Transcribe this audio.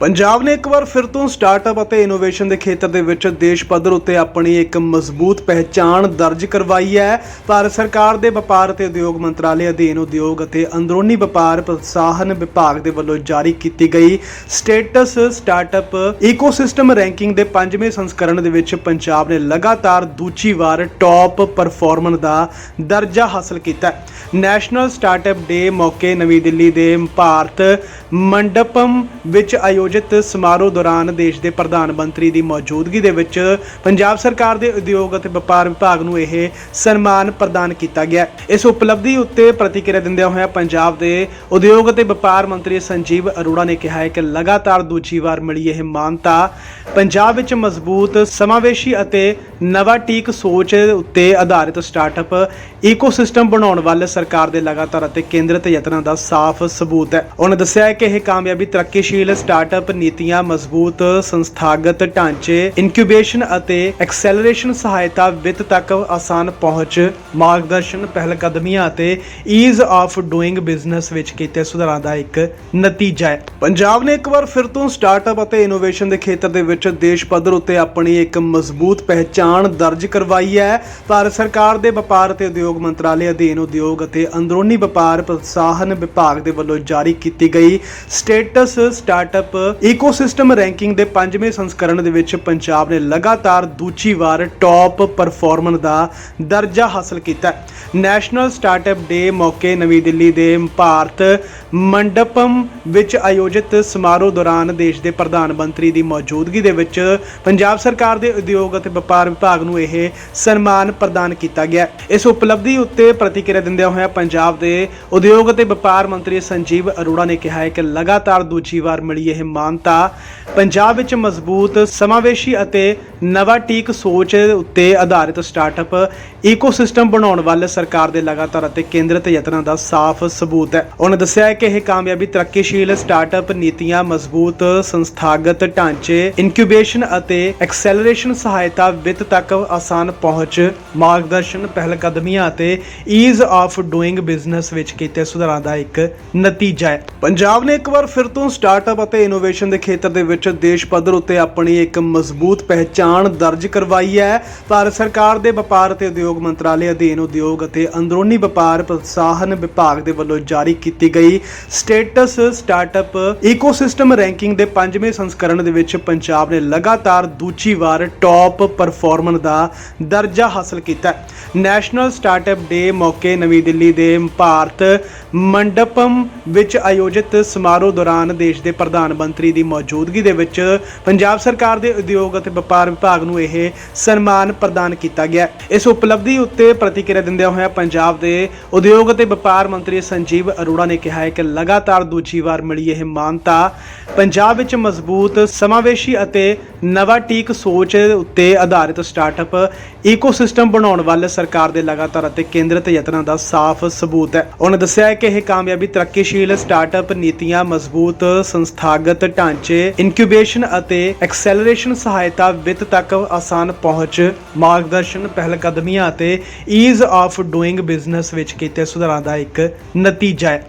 ਪੰਜਾਬ ਨੇ ਇੱਕ ਵਾਰ ਫਿਰ ਤੋਂ ਸਟਾਰਟਅਪ ਅਤੇ ਇਨੋਵੇਸ਼ਨ ਦੇ ਖੇਤਰ ਦੇ ਵਿੱਚ ਦੇਸ਼ ਪੱਧਰ ਉੱਤੇ ਆਪਣੀ ਇੱਕ ਮਜ਼ਬੂਤ ਪਹਿਚਾਣ ਦਰਜ ਕਰਵਾਈ ਹੈ। ਭਾਰਤ ਸਰਕਾਰ ਦੇ ਵਪਾਰ ਅਤੇ ਉਦਯੋਗ ਮੰਤਰਾਲੇ ਅਧੀਨ ਉਦਯੋਗ ਅਤੇ ਅੰਦਰੂਨੀ ਵਪਾਰ ਪ੍ਰੋਤਸਾਹਨ ਵਿਭਾਗ ਦੇ ਵੱਲੋਂ ਜਾਰੀ ਕੀਤੀ ਗਈ ਸਟੇਟਸ ਸਟਾਰਟਅਪ ਇਕੋਸਿਸਟਮ ਰੈਂਕਿੰਗ ਦੇ ਪੰਜਵੇਂ ਸੰਸਕਰਣ ਦੇ ਵਿੱਚ ਪੰਜਾਬ ਨੇ ਲਗਾਤਾਰ ਦੂਜੀ ਵਾਰ ਟੌਪ ਪਰਫਾਰਮਰ ਦਾ ਦਰਜਾ ਹਾਸਲ ਕੀਤਾ ਹੈ। ਨੈਸ਼ਨਲ ਸਟਾਰਟਅਪ ਡੇ ਮੌਕੇ ਨਵੀਂ ਦਿੱਲੀ ਦੇ ਭਾਰਤ ਮੰਡਪਮ ਵਿੱਚ ਆਯੋਜਿਤ ਸਮਾਰੋਹ ਦੌਰਾਨ ਦੇਸ਼ ਦੇ ਪ੍ਰਧਾਨ ਮੰਤਰੀ ਦੀ ਮੌਜੂਦਗੀ ਦੇ ਵਿੱਚ ਪੰਜਾਬ ਸਰਕਾਰ ਦੇ ਉਦਯੋਗ ਅਤੇ ਵਪਾਰ ਵਿਭਾਗ ਨੂੰ ਇਹ ਸਨਮਾਨ ਪ੍ਰਦਾਨ ਕੀਤਾ ਗਿਆ। ਇਸ ਉਪਲਬਧੀ ਉੱਤੇ ਪ੍ਰਤੀਕਿਰਿਆ ਦਿੰਦਿਆਂ ਹੋਇਆਂ ਪੰਜਾਬ ਦੇ ਉਦਯੋਗ ਅਤੇ ਵਪਾਰ ਮੰਤਰੀ ਸੰਜੀਵ ਅਰੋੜਾ ਨੇ ਕਿਹਾ ਹੈ ਕਿ ਲਗਾਤਾਰ ਦੂਜੀ ਵਾਰ ਮਿਲੀ ਇਹ ਮਾਨਤਾ ਪੰਜਾਬ ਵਿੱਚ ਮਜ਼ਬੂਤ, ਸਮਾਵੇਸ਼ੀ ਅਤੇ ਨਵਾਟੀਕ ਸੋਚ ਉੱਤੇ ਆਧਾਰਿਤ ਸਟਾਰਟਅਪ ਈਕੋਸਿਸਟਮ ਬਣਾਉਣ ਵੱਲ ਸਰਕਾਰ ਦੇ ਲਗਾਤਾਰ ਅਤੇ ਕੇਂਦਰਿਤ ਯਤਨਾਂ ਦਾ ਸਾਫ਼ ਸਬੂਤ ਹੈ। ਉਹਨਾਂ ਦੱਸਿਆ ਕਿ ਇਹ ਕਾਮਯਾਬੀ ਤਰੱਕੀਸ਼ੀਲ ਸਟਾਰਟਅਪ ਨੀਤੀਆਂ ਮਜ਼ਬੂਤ, ਸੰਸਥਾਗਤ ਢਾਂਚੇ ਇਨਕਿਊਬੇਸ਼ਨ ਅਤੇ ਐਕਸੈਲਰੇਸ਼ਨ ਸਹਾਇਤਾ ਵਿੱਤ ਤੱਕ ਆਸਾਨ ਪਹੁੰਚ, ਮਾਰਗਦਰਸ਼ਨ ਪਹਿਲਕਦਮੀਆਂ ਅਤੇ ਈਜ਼ ਆਫ ਡੂਇੰਗ ਬਿਜ਼ਨਸ ਵਿੱਚ ਕੀਤੇ ਸੁਧਾਰਾਂ ਦਾ ਇੱਕ ਨਤੀਜਾ ਹੈ। ਪੰਜਾਬ ਨੇ ਇੱਕ ਵਾਰ ਫਿਰ ਤੋਂ ਸਟਾਰਟਅਪ ਅਤੇ ਇਨੋਵੇਸ਼ਨ ਦੇ ਖੇਤਰ ਦੇ ਵਿੱਚ ਦੇਸ਼ ਪੱਧਰ ਉੱਤੇ ਆਪਣੀ ਇੱਕ ਮਜ਼ਬੂਤ ਪਹਿਚਾਣ ਦਰਜ ਕਰਵਾਈ ਹੈ। ਭਾਰਤ ਸਰਕਾਰ ਦੇ ਵਪਾਰ ਅਤੇ ਉਦਯੋਗ ਮੰਤਰਾਲੇ ਅਧੀਨ ਉਦਯੋਗ ਅਤੇ ਅੰਦਰੂਨੀ ਵਪਾਰ ਪ੍ਰੋਤਸਾਹਨ ਵਿਭਾਗ ਦੇ ਵੱਲੋਂ ਜਾਰੀ ਕੀਤੀ ਗਈ ਸਟੇਟਸ ਸਟਾਰਟਅਪ ਇਕੋਸਿਸਟਮ ਰੈਂਕਿੰਗ ਦੇ ਪੰਜਵੇਂ ਸੰਸਕਰਣ ਦੇ ਵਿੱਚ ਪੰਜਾਬ ਨੇ ਲਗਾਤਾਰ ਦੂਜੀ ਵਾਰ ਟੌਪ ਪਰਫਾਰਮਰ ਦਾ ਦਰਜਾ ਹਾਸਲ ਕੀਤਾ ਨੈਸ਼ਨਲ ਸਟਾਰਟਅਪ ਡੇ ਮੌਕੇ ਨਵੀਂ ਦਿੱਲੀ ਦੇ ਭਾਰਤ ਮੰਡਪਮ ਵਿੱਚ ਆਯੋਜਿਤ ਸਮਾਰੋਹ ਦੌਰਾਨ ਦੇਸ਼ ਦੇ ਪ੍ਰਧਾਨ ਮੰਤਰੀ ਦੀ ਮੌਜੂਦਗੀ ਦੇ ਵਿੱਚ ਪੰਜਾਬ ਸਰਕਾਰ ਦੇ ਉਦਯੋਗ ਅਤੇ ਵਪਾਰ ਵਿਭਾਗ ਨੂੰ ਇਹ ਸਨਮਾਨ ਪ੍ਰਦਾਨ ਕੀਤਾ ਗਿਆ। ਇਸ ਉਪਲਬਧੀ ਉੱਤੇ ਪ੍ਰਤੀਕਿਰਿਆ ਦਿੰਦਿਆਂ ਹੋਇਆਂ ਪੰਜਾਬ ਦੇ ਉਦਯੋਗ ਅਤੇ ਵਪਾਰ ਮੰਤਰੀ ਸੰਜੀਵ ਅਰੋੜਾ ਨੇ ਕਿਹਾ ਹੈ ਕਿ ਲਗਾਤਾਰ ਦੂਜੀ ਵਾਰ ਮਿਲੀ ਇਹ ਮਾਨਤਾ ਪੰਜਾਬ ਵਿੱਚ ਮਜ਼ਬੂਤ, ਸਮਾਵੇਸ਼ੀ ਅਤੇ ਨਵਾਟੀਕ ਸੋਚ ਉੱਤੇ ਆਧਾਰਿਤ ਸਟਾਰਟਅਪ ਇਕੋਸਿਸਟਮ ਬਣਾਉਣ ਵੱਲ ਸਰਕਾਰ ਦੇ ਲਗਾਤਾਰ ਅਤੇ ਕੇਂਦਰਿਤ ਯਤਨਾਂ ਦਾ ਸਾਫ਼ ਸਬੂਤ ਹੈ। ਉਹਨਾਂ ਦੱਸਿਆ ਕਿ ਇਹ ਕਾਮਯਾਬੀ ਤਰੱਕੀਸ਼ੀਲ ਸਟਾਰਟਅਪ ਨੀਤੀਆਂ ਮਜ਼ਬੂਤ, ਸੰਸਥਾਗਤ ਢਾਂਚੇ ਇਨਕਿਊਬੇਸ਼ਨ ਅਤੇ ਐਕਸੈਲਰੇਸ਼ਨ ਸਹਾਇਤਾ ਵਿੱਤ ਤੱਕ ਆਸਾਨ ਪਹੁੰਚ, ਮਾਰਗਦਰਸ਼ਨ, ਪਹਿਲਕਦਮੀਆਂ ਅਤੇ ਈਜ਼ ਆਫ ਡੂਇੰਗ ਬਿਜ਼ਨਸ ਵਿੱਚ ਕੀਤੇ ਸੁਧਾਰਾਂ ਦਾ ਇੱਕ ਨਤੀਜਾ ਹੈ। ਪੰਜਾਬ ਨੇ ਇੱਕ ਵਾਰ ਫਿਰ ਤੋਂ ਸਟਾਰਟਅਪ ਅਤੇ ਇਨੋਵੇਸ਼ਨ ਦੇ ਖੇਤਰ ਦੇ ਵਿੱਚ ਦੇਸ਼ ਪੱਧਰ ਉੱਤੇ ਆਪਣੀ ਇੱਕ ਮਜ਼ਬੂਤ ਪਹਿਚਾਣ ਦਰਜ ਕਰਵਾਈ ਹੈ। ਭਾਰਤ ਸਰਕਾਰ ਦੇ ਵਪਾਰ ਅਤੇ ਉਦਯੋਗ ਮੰਤਰਾਲੇ ਅਧੀਨ ਉਦਯੋਗ ਅਤੇ ਅੰਦਰੂਨੀ ਵਪਾਰ ਪ੍ਰੋਤਸਾਹਨ ਵਿਭਾਗ ਦੇ ਵੱਲੋਂ ਜਾਰੀ ਕੀਤੀ ਗਈ ਸਟੇਟਸ ਸਟਾਰਟਅਪ ਇਕੋਸਿਸਟਮ ਰੈਂਕਿੰਗ ਦੇ ਪੰਜਵੇਂ ਸੰਸਕਰਣ ਦੇ ਵਿੱਚ ਪੰਜਾਬ ਨੇ ਲਗਾਤਾਰ ਦੂਜੀ ਵਾਰ ਟੌਪ ਪਰਫਾਰਮਰ ਦਾ ਦਰਜਾ ਹਾਸਲ ਕੀਤਾ। ਨੈਸ਼ਨਲ ਸਟਾਰਟਅਪ ਡੇ ਮੌਕੇ ਨਵੀਂ ਦਿੱਲੀ ਦੇ ਭਾਰਤ ਮੰਡਪਮ ਵਿੱਚ ਆਯੋਜਿਤ ਸਮਾਰੋਹ ਦੌਰਾਨ ਦੇਸ਼ ਦੇ ਪ੍ਰਧਾਨ ਮੰਤਰੀ ਦੀ ਮੌਜੂਦਗੀ ਦੇ ਵਿੱਚ ਪੰਜਾਬ ਸਰਕਾਰ ਦੇ ਉਦਯੋਗ ਅਤੇ ਵਪਾਰ ਵਿਭਾਗ ਨੂੰ ਇਹ ਸਨਮਾਨ ਪ੍ਰਦਾਨ ਕੀਤਾ ਗਿਆ। ਇਸ ਉਪਲਬਧੀ ਉੱਤੇ ਪ੍ਰਤੀਕਿਰਿਆ ਦਿੰਦਿਆਂ ਹੋਇਆ ਪੰਜਾਬ ਦੇ ਉਦਯੋਗ ਅਤੇ ਵਪਾਰ ਮੰਤਰੀ ਸੰਜੀਵ ਅਰੋੜਾ ਨੇ ਕਿਹਾ ਹੈ ਕਿ ਲਗਾਤਾਰ ਦੂਜੀ ਵਾਰ ਮਿਲੀ ਇਹ ਮਾਨਤਾ ਪੰਜਾਬ ਵਿੱਚ ਮਜ਼ਬੂਤ ਸਮਾਵੇਸ਼ੀ ਅਤੇ ਨਵਾਟੀਕ ਸੋਚ ਉੱਤੇ ਆਧਾਰਿਤ ਸਟਾਰਟਅਪ ਇਕੋਸਿਸਟਮ ਬਣਾਉਣ ਵੱਲ ਸਰਕਾਰ ਦੇ ਲਗਾਤਾਰ ਅਤੇ ਕੇਂਦਰਿਤ ਯਤਨਾਂ ਦਾ ਸਾਫ਼ ਸਬੂਤ ਹੈ। ਉਹਨਾਂ ਦੱਸਿਆ ਹੈ ਕਿ ਇਹ ਕਾਮਯਾਬੀ ਤਰੱਕੀਸ਼ੀਲ ਸਟਾਰਟਅਪ ਨੀਤੀਆਂ ਮਜ਼ਬੂਤ, ਸੰਸਥਾਗਤ ਢਾਂਚੇ ਇਨਕਿਊਬੇਸ਼ਨ ਅਤੇ ਐਕਸੈਲਰੇਸ਼ਨ ਸਹਾਇਤਾ ਵਿੱਤ ਤੱਕ ਆਸਾਨ ਪਹੁੰਚ, ਮਾਰਗਦਰਸ਼ਨ, ਪਹਿਲਕਦਮੀਆਂ ਅਤੇ ਈਜ਼ ਆਫ ਡੂਇੰਗ ਬਿਜ਼ਨਸ ਵਿੱਚ ਕੀਤੇ ਸੁਧਾਰਾਂ ਦਾ ਇੱਕ ਨਤੀਜਾ ਹੈ।